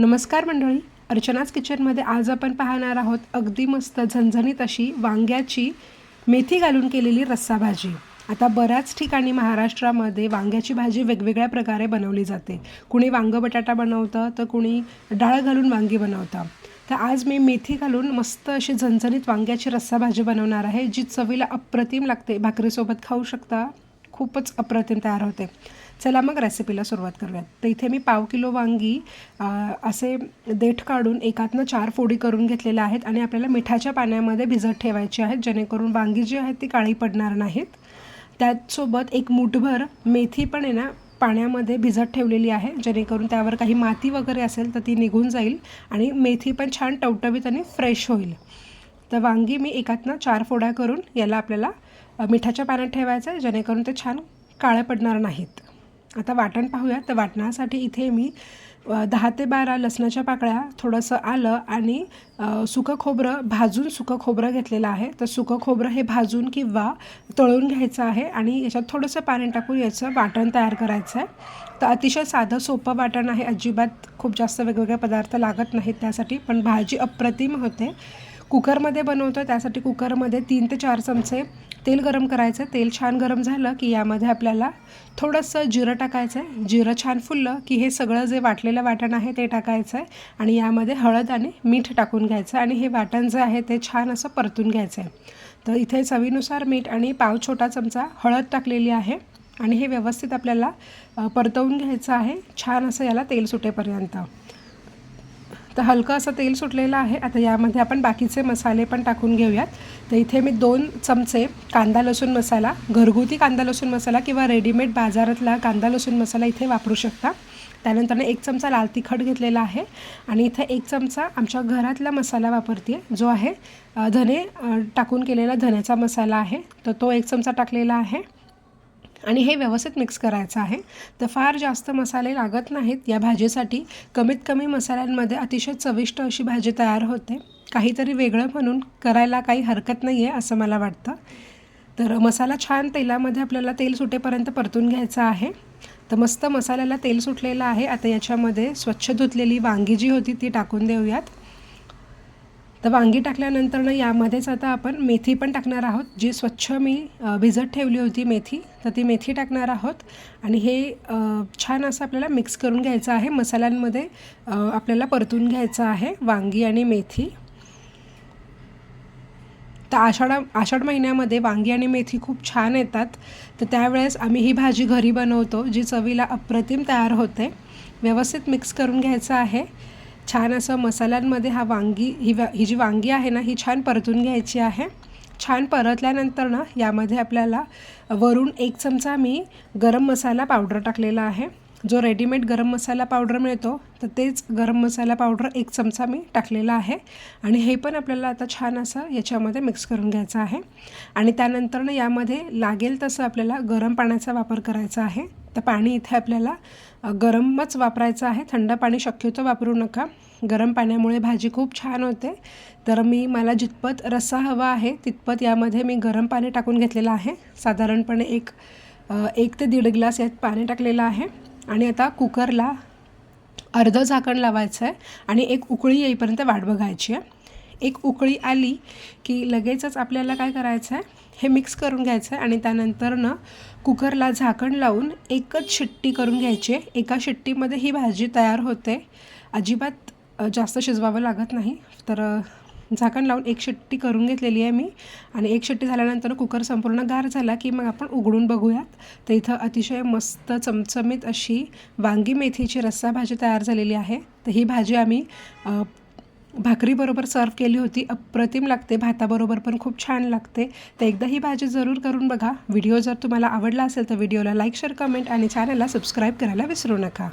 नमस्कार मंडळी. अर्चनाच किचनमध्ये आज आपण पाहणार आहोत अगदी मस्त झणझणीत अशी वांग्याची मेथी घालून केलेली रस्सा भाजी. आता बऱ्याच ठिकाणी महाराष्ट्रामध्ये वांग्याची भाजी वेगवेगळ्या प्रकारे बनवली जाते. कुणी वांगं बटाटा बनवतं तर कुणी डाळ घालून वांगी बनवतं. तर आज मी मेथी घालून मस्त अशी झणझणीत वांग्याची रस्सा भाजी बनवणार आहे जी चवीला अप्रतिम लागते. भाकरीसोबत खाऊ शकता? खूपच अप्रतिम तयार होते. चला मग रेसिपीला सुरुवात करूयात. तर इथे मी पाव किलो वांगी असे देठ काढून एकातनं चार फोडी करून घेतलेल्या आहेत आणि आपल्याला मिठाच्या पाण्यामध्ये भिजत ठेवायची आहेत जेणेकरून वांगी जी आहेत ती काळी पडणार नाहीत. त्याचसोबत एक मुठभर मेथी पण आहे ना पाण्यामध्ये भिजत ठेवलेली आहे जेणेकरून त्यावर काही माती वगैरे असेल तर ती निघून जाईल आणि मेथी पण छान टवटवीत आणि फ्रेश होईल. तर वांगी मी एकातनं चार फोड्या करून याला आपल्याला मिठाच्या पाण्यात ठेवायचं आहे जेणेकरून ते छान काळे पडणार नाहीत. आता वाटण पाहूया तर वाटणासाठी इथे मी दहा ते बारा लसणाच्या पाकळ्या थोडंसं आलं आणि सुकं खोबरं भाजून सुकं खोबरं घेतलेलं आहे. तर सुकं खोबरं हे भाजून किंवा तळून घ्यायचं आहे आणि याच्यात थोडंसं पाणी टाकून याचं वाटण तयार करायचं आहे तर अतिशय साधं सोपं वाटण आहे. अजिबात खूप जास्त वेगवेगळे पदार्थ लागत नाहीत त्यासाठी पण भाजी अप्रतिम होते. कुकरमध्ये बनवतो त्यासाठी कुकरमध्ये तीन ते चार चमचे तेल गरम करायचं. तेल छान गरम झालं की यामध्ये आपल्याला थोडंसं जिरं टाकायचं आहे जिरं छान फुललं की हे सगळं जे वाटलेलं वाटण आहे ते टाकायचं आहे आणि यामध्ये हळद आणि मीठ टाकून घ्यायचं आणि हे वाटण जे आहे ते छान असं परतून घ्यायचं आहे तर इथे चवीनुसार मीठ आणि पाव छोटा चमचा हळद टाकलेली आहे आणि हे व्यवस्थित आपल्याला परतवून घ्यायचं आहे. छान असं याला तेल सुटेपर्यंत. तर हलकं असं तेल सुटलेलं आहे. आता यामध्ये आपण बाकीचे मसाले पण टाकून घेऊयात. तर इथे मी दोन चमचे कांदा लसूण मसाला घरगुती कांदा लसूण मसाला किंवा रेडीमेड बाजारातला कांदा लसूण मसाला इथे वापरू शकता. त्यानंतर एक चमचा लाल तिखट घेतलेला आहे. आणि इथे एक चमचा आमच्या घरातला मसाला वापरते जो आहे धने टाकून केलेला धण्याचा मसाला आहे. तर तो एक चमचा टाकलेला आहे. आणि हे व्यवस्थित मिक्स करायचं आहे. तर फार जास्त मसाले लागत नाहीत. या भाजीसाठी कमीत कमी मसाल्यांमध्ये अतिशय चविष्ट अशी भाजी तयार होते. काहीतरी वेगळं म्हणून करायला काही हरकत नाही आहे असं मला वाटतं. तर मसाला छान तेलामध्ये आपल्याला तेल सुटेपर्यंत परतून घ्यायचा आहे. तर मस्त मसाल्याला तेल सुटलेलं आहे. आता याच्यामध्ये स्वच्छ धुतलेली वांगी जी होती ती टाकून देऊयात. तर वांगी टाकल्यानंतर ना यामध्येच आता आपण मेथी पण टाकणार आहोत. जी स्वच्छ मी भिजत ठेवली होती मेथी तर ती मेथी टाकणार आहोत. आणि हे छान असं आपल्याला मिक्स करून घ्यायचं आहे. मसाल्यांमध्ये आपल्याला परतून घ्यायचं आहे वांगी आणि मेथी. तर आषाढ आषाढ महिन्यामध्ये वांगी आणि मेथी खूप छान येतात. तर त्यावेळेस आम्ही ही भाजी घरी बनवतो जी चवीला अप्रतिम तयार होते. व्यवस्थित मिक्स करून घ्यायचं आहे. छान असं मसाल्यांमध्ये हा वांगी ही वा ही जी वांगी आहे ना ही छान परतून घ्यायची आहे. छान परतल्यानंतर ना यामध्ये आपल्याला वरून एक चमचा मी गरम मसाला पावडर टाकलेला आहे. जो रेडीमेड गरम मसाला पावडर मिळतो तर तेच गरम मसाला पावडर एक चमचा मी टाकलेला आहे. आणि हे पण आपल्याला आता छान असं याच्यामध्ये मिक्स करून घ्यायचं आहे. आणि त्यानंतर ना यामध्ये लागेल तसं आपल्याला गरम पाण्याचा वापर करायचा आहे. तर पाणी इथे आपल्याला गरमच वापरायचं आहे. थंड पाणी शक्यतो वापरू नका. गरम पाण्यामुळे भाजी खूप छान होते. तर मी मला जितपत रस्सा हवा आहे तितपत यामध्ये मी गरम पाणी टाकून घेतलेलं आहे. साधारणपणे एक एक ते दीड ग्लास यात पाणी टाकलेलं आहे. आणि आता कुकरला अर्धं झाकण लावायचं आहे आणि एक उकळी येईपर्यंत वाट बघायची आहे. एक उकळी आली की लगेचच आपल्याला काय करायचं आहे? हे मिक्स करून घ्यायचं आहे आणि त्यानंतर ना कुकरला झाकण लावून एकच शिट्टी करून घ्यायची आहे. एका शिट्टीमध्ये ही भाजी तयार होते. अजिबात जास्त शिजवावं लागत नाही. तर झाकण लावून एक शिट्टी करून घेतलेली आहे मी. आणि एक शिट्टी झाल्यानंतर कुकर संपूर्ण गार झाला की मग आपण उघडून बघूयात. तर इथं अतिशय मस्त चमचमीत अशी वांगी मेथीची रस्सा भाजी तयार झालेली आहे. तर ही भाजी आम्ही भाकरीबरोबर सर्व केली होती. अप्रतिम लागते. भाताबरोबर पण खूप छान लागते. तर एकदा ही भाजी जरूर करून बघा. व्हिडिओ जर तुम्हाला आवडला असेल तर व्हिडिओला लाईक शेअर कमेंट आणि चॅनलला सबस्क्राईब करायला विसरू नका.